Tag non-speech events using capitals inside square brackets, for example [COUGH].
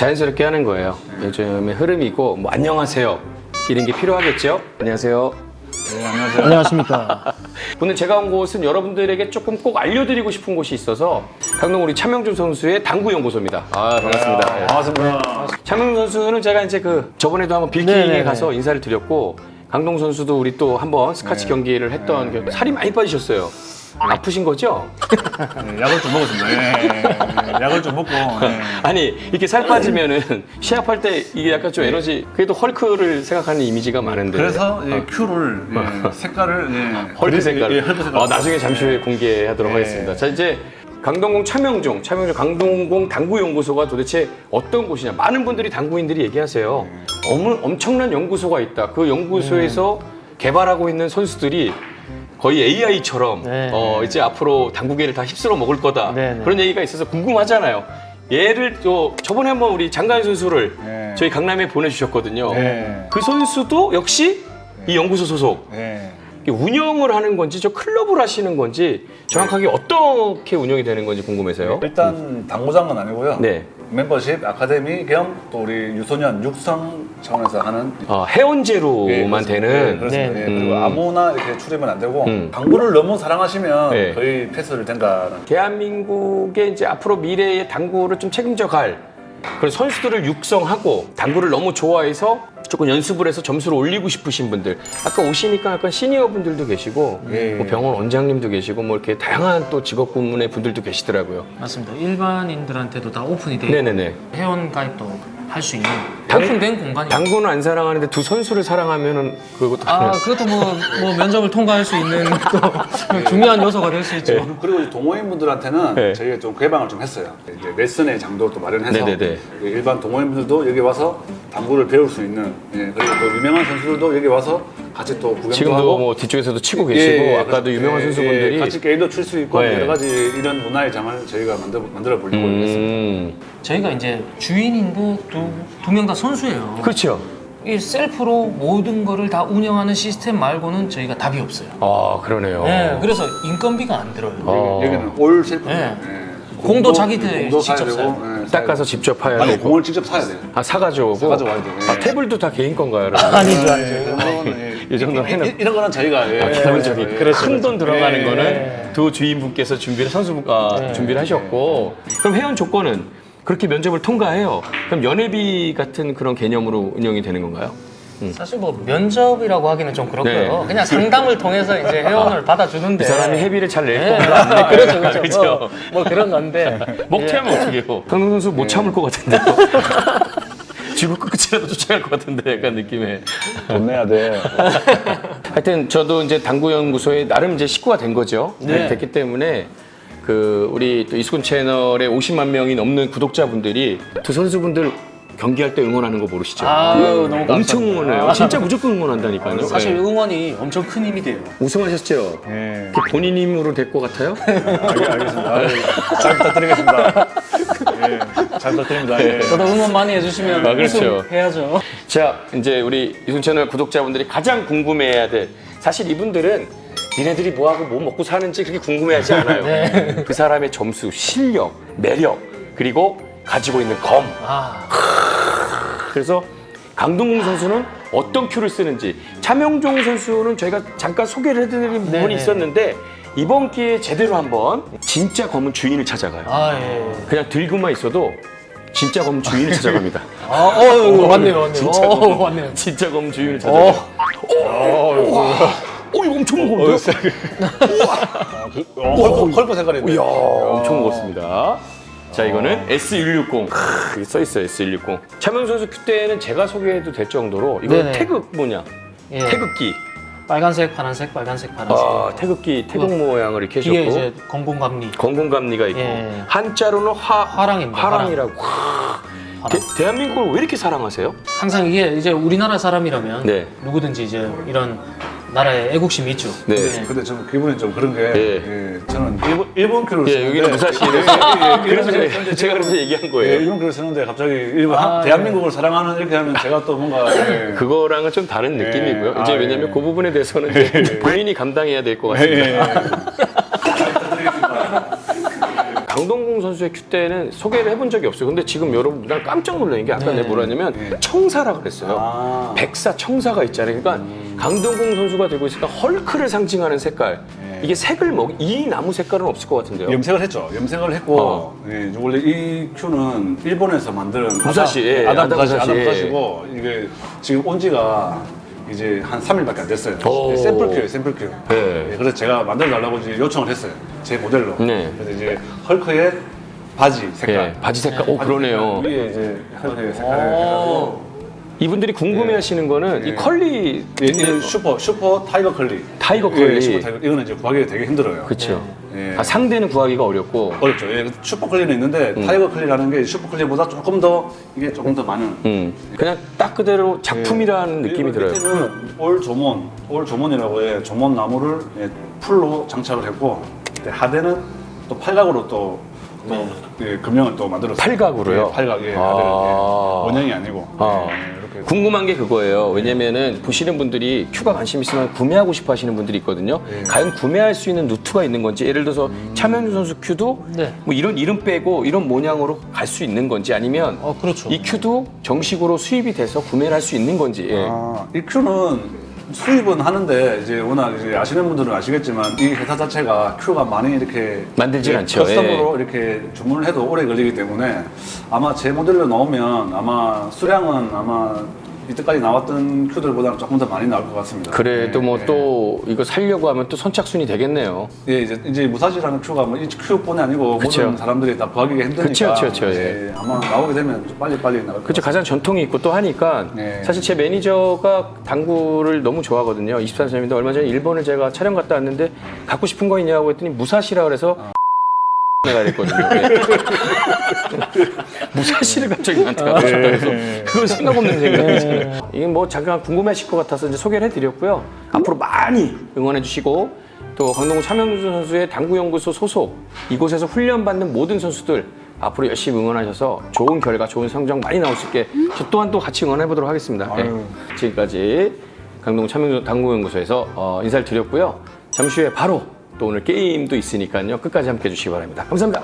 자연스럽게 하는 거예요. 요즘의 흐름이고 뭐 안녕하세요 이런 게 필요하겠죠. 안녕하세요. 네, 안녕하세요. 안녕하십니까. [LAUGHS] 오늘 제가 온 곳은 여러분들에게 조금 꼭 알려드리고 싶은 곳이 있어서 강동 우리 차명준 선수의 당구 연구소입니다. 아 반갑습니다. 예. 반갑습니다. 차명준 선수는 제가 이제 그 저번에도 한번 빌킹에 네네네. 가서 인사를 드렸고 강동 선수도 우리 또 한번 스카치 경기를 했던 게 살이 많이 빠지셨어요. 아프신 거죠? 네, 약을 좀 먹었습니다. 예, 예, 약을 좀 먹고. 예. 아니 이렇게 살 빠지면은 시합할 때 이게 약간 좀 에너지 그래도 헐크를 생각하는 이미지가 많은데 그래서 예, 큐를 예, 색깔을 예, 네. 헐크 색깔. 예, 헐크 색깔. 어, 나중에 잠시 후에 공개하도록 네. 하겠습니다. 자 이제 강동공 차명종, 차명종 강동공 당구연구소가 도대체 어떤 곳이냐? 많은 분들이 당구인들이 얘기하세요. 어머, 엄청난 연구소가 있다. 그 연구소에서 개발하고 있는 선수들이 거의 AI처럼 네. 어, 이제 앞으로 당구계를 다 휩쓸어 먹을 거다. 네, 네. 그런 얘기가 있어서 궁금하잖아요. 얘를 또 저번에 한번 우리 장가연 선수를 네. 저희 강남에 보내주셨거든요. 네. 그 선수도 역시 이 연구소 소속. 예. 이게 운영을 하는 건지 저 클럽을 하시는 건지 정확하게 어떻게 운영이 되는 건지 궁금해서요. 일단 당구장은 아니고요. 네. 멤버십 아카데미 겸 또 우리 유소년 육성 차원에서 하는 어, 예, 회원제로만 그렇습니다. 되는 예, 그렇습니다. 네. 예, 그리고 음. 아무나 이렇게 출입은 안 되고 음. 당구를 너무 사랑하시면 네. 거의 패스를 된다는 대한민국의 이제 앞으로 미래의 당구를 좀 책임져 갈 그런 선수들을 육성하고 당구를 너무 좋아해서 조금 연습을 해서 점수를 올리고 싶으신 분들 아까 오시니까 약간 시니어 분들도 계시고 예. 뭐 병원 원장님도 계시고 뭐 이렇게 다양한 또 직업 군문의 분들도 계시더라고요. 맞습니다. 일반인들한테도 다 오픈이 돼 있고 네네네. 회원 가입도 할 수 있는 당- 오픈된 공간이 당구는 안 사랑하는데 두 선수를 사랑하면은 그것도 아 그것도 뭐, 뭐 면접을 통과할 수 있는 [LAUGHS] 또 중요한 요소가 될 수 있죠. 그리고 이제 동호인분들한테는 네. 저희가 좀 개방을 좀 했어요. 이제 레슨의 장도 또 마련해서 네네네. 일반 동호인분들도 여기 와서 당구를 배울 수 있는 예, 그리고 또 유명한 선수들도 여기 와서 같이 또 구경도 지금도 하고 뭐 뒤쪽에서도 치고 계시고 예, 아까도 그래서- 유명한 예, 선수분들이 예, 같이 게임도 칠 수 있고 네. 여러 가지 이런 문화의 장을 저희가 만들어, 만들어 보려고 했습니다. 음, 저희가 이제 주인인데 두명 다 선수예요. 그렇죠. 이 셀프로 모든 거를 다 운영하는 시스템 말고는 저희가 답이 없어요. 아 그러네요. 네, 그래서 인건비가 안 들어요. 어. 여기는 올 셀프 네. 공도 자기들 공도 사야 직접 되고 사야 예, 가서 직접 파야 되고. 아니 되고. 공을 직접 사야 돼요. 아 사가지고 오고. 사가지고 와야 돼요. 아, 예. 테이블도 다 개인 건가요? 여러분? [LAUGHS] 아니죠, 예, 아니죠. 이런 거는, 예, 이 정도 이- 해놓- 이- 이런 거는 저희가 예, 아, 기본적인 예, 큰 돈 들어가는 예. 거는 두 주인분께서 준비를 선수가 준비를 하셨고 그럼 회원 조건은 그렇게 면접을 통과해요. 그럼 연회비 같은 그런 개념으로 운영이 되는 건가요? 사실 뭐 면접이라고 하기는 좀 그렇고요. 네. 그냥 상담을 통해서 이제 [LAUGHS] 회원을 받아주는데 이 사람이 회비를 잘 낼 네, 건가? 안낼 그렇죠, 건가? 그렇죠. [LAUGHS] 뭐, 뭐 그런 건데 먹튀하면 어떻게 해요? 강동 선수 못 참을 것 같은데. 쥐고 끝이라도 쫓아갈 것 같은데 약간 느낌에. 돈 내야 돼. [LAUGHS] 하여튼 저도 이제 당구 연구소에 나름 이제 식구가 된 거죠. 네. 됐기 때문에 그 우리 또 이수근 채널에 50만 명이 넘는 구독자분들이 두 선수분들 경기할 때 응원하는 거 모르시죠? 아유 너무 감사합니다. 엄청 응원해요. 진짜 무조건 응원한다니까요. 사실 네. 응원이 엄청 큰 힘이 돼요. 우승하셨죠? 예. 그게 본인 힘으로 될 것 같아요? [LAUGHS] 알- 알겠습니다. 아유, 잘 부탁드리겠습니다. 예, [LAUGHS] 잘 부탁드립니다. 예. 저도 응원 많이 해주시면 아, 그렇죠. 해야죠. 자, 이제 우리 이순 채널 구독자분들이 가장 궁금해해야 될 사실 이분들은 니네들이 뭐하고 뭐 먹고 사는지 그렇게 궁금해하지 않아요. 네. 그 사람의 점수, 실력, 매력, 그리고 가지고 있는 검. 아, 그래서 강동궁 선수는 어떤 큐를 쓰는지 차명종 선수는 저희가 잠깐 소개를 해드린 부분이 네. 있었는데 이번 기회에 제대로 한번 진짜 검은 주인을 찾아가요. 아 예. 그냥 들고만 있어도 진짜 검은 주인을 찾아갑니다. [LAUGHS] 아, 어, 맞네요, 맞네요. 진짜 어, 검은, 맞네요. 진짜 검은 주인을 찾아가요. 어, 이거 엄청 무거운데요? 어, [LAUGHS] 헐크, 헐크 색깔인데. 이야, 엄청 무겁습니다. 자, 이거는 S160. 크, 여기 써있어요, S160. 차명 선수 그때는 제가 소개해도 될 정도로 이거 네네. 태극 뭐냐? 예. 태극기. 빨간색, 파란색, 빨간색, 파란색. 아, 태극기, 태극 모양을 이렇게 뒤에 해줬고. 이제 건공감리. 건공감리가 있고. 예. 한자로는 화, 화랑입니다, 화랑이라고. 대, 대한민국을 왜 이렇게 사랑하세요? 항상 이게 이제 우리나라 사람이라면 네. 누구든지 이제 이런 나라에 애국심이 있죠. 네. 근데 좀 기분이 좀 그런 게 예. 예, 저는 일본 일본 큐를 예, 여기는 무사시를. 예, 예, 예, 그래서 제가, 제가 그래서 얘기한 예, 거예요. 일본 큐를 쓰는데 갑자기 일본 아, 한- 대한민국을 사랑하는 이렇게 하면 제가 또 뭔가 예. 그거랑은 좀 다른 예. 느낌이고요. 이제 아, 왜냐면 예. 그 부분에 대해서는 이제 본인이 감당해야 될 것 같습니다. 예, 예. 강동궁 선수의 큐 때는 소개를 해본 적이 없어요. 근데 지금 여러분 난 깜짝 놀란 게 아까 네. 내가 뭐라냐면 청사라 그랬어요. 아. 백사 청사가 있잖아요. 그러니까 강동공 선수가 들고 있으니까 헐크를 상징하는 색깔. 네. 이게 색을 먹, 이 나무 색깔은 없을 것 같은데요. 염색을 했죠. 염색을 했고 어. 예, 원래 이 큐는 일본에서 만든 무사시, 예, 아담 아담 무사시, 무사시. 아담 무사시고 이게 지금 온 지가 이제 한 3일밖에 안 됐어요. 오. 예, 샘플 큐예요, 샘플 큐. 네. 예, 그래서 제가 만들어 달라고 이제 요청을 했어요. 제 모델로. 네. 그래서 이제 헐크의 바지 색깔. 예, 바지 색깔. 오, 그러네요. 위에 이제 헐크의 색깔을 오. 해가지고 이분들이 궁금해 하시는 거는 이 컬리 예, 이 슈퍼 슈퍼 타이거 컬리. 타이거 예, 컬리. 슈퍼 타이거. 이거는 이제 구하기 되게 힘들어요. 그렇죠. 예. 아, 상대는 구하기가 어렵고 어렵죠. 예, 슈퍼 클리는 있는데 음. 타이거 클리라는 게 슈퍼 클리보다 조금 더 이게 조금 더 많은 음, 그냥 딱 그대로 작품이라는 느낌이 예. 들어요. 밑에는 올 조몬, 올 조몬이라고 해 조몬 나무를 예, 풀로 장착을 했고 네, 하대는 또 팔각으로 또, 또 예, 금형을 또 만들었어요. 팔각으로요? 예, 팔각, 예, 아. 하대를 예, 원형이 아니고 아. 예, 이렇게 궁금한 게 그거예요. 왜냐면은 보시는 분들이 큐가 관심 있으면 구매하고 싶어 하시는 분들이 있거든요. 네. 과연 구매할 수 있는 루트가 있는 건지, 예를 들어서 차명준 선수 큐도 네. 뭐 이런 이름 빼고 이런 모양으로 갈 수 있는 건지 아니면 어, 그렇죠. 이 큐도 정식으로 수입이 돼서 구매를 할 수 있는 건지. 예. 아, 이 큐는 수입은 하는데 이제 워낙 이제 아시는 분들은 아시겠지만 이 회사 자체가 큐가 많이 이렇게 만들진 예, 않죠. 커스텀으로 이렇게 주문을 해도 오래 걸리기 때문에 아마 제 모델로 나오면 아마 수량은 아마 이때까지 나왔던 큐들보다는 조금 더 많이 나올 것 같습니다. 그래도 예, 뭐 예. 또 이거 살려고 하면 또 선착순이 되겠네요. 예, 이제, 이제 무사시라는 큐가 뭐 이 큐뿐이 아니고 그쵸. 모든 사람들이 다 구하기가 힘드니까 그쵸, 그쵸, 그쵸, 예, 아마 나오게 되면 좀 빨리빨리 나올 것 그렇죠. 가장 전통이 있고 또 하니까 네. 사실 제 매니저가 당구를 너무 좋아하거든요. 24세인데 얼마 전에 일본을 제가 촬영 갔다 왔는데 갖고 싶은 거 있냐고 했더니 무사시라 그래서 내가 그랬거든요. 네. [LAUGHS] 무사시를 갑자기 나한테 갖고 싶다 그래서 그건 생각 없는 생각이잖아요. 이게 뭐 잠깐 궁금하실 것 같아서 이제 소개를 해드렸고요. 앞으로 많이 응원해 주시고 또 강동구 차명준 선수의 당구연구소 소속 이곳에서 훈련받는 모든 선수들 앞으로 열심히 응원하셔서 좋은 결과, 좋은 성적 많이 나올 수 있게 저 또한 또 같이 응원해 보도록 하겠습니다. 네. 지금까지 강동구 차명준 당구연구소에서 어, 인사를 드렸고요. 잠시 후에 바로 또 오늘 게임도 있으니까요. 끝까지 함께 해주시기 바랍니다. 감사합니다.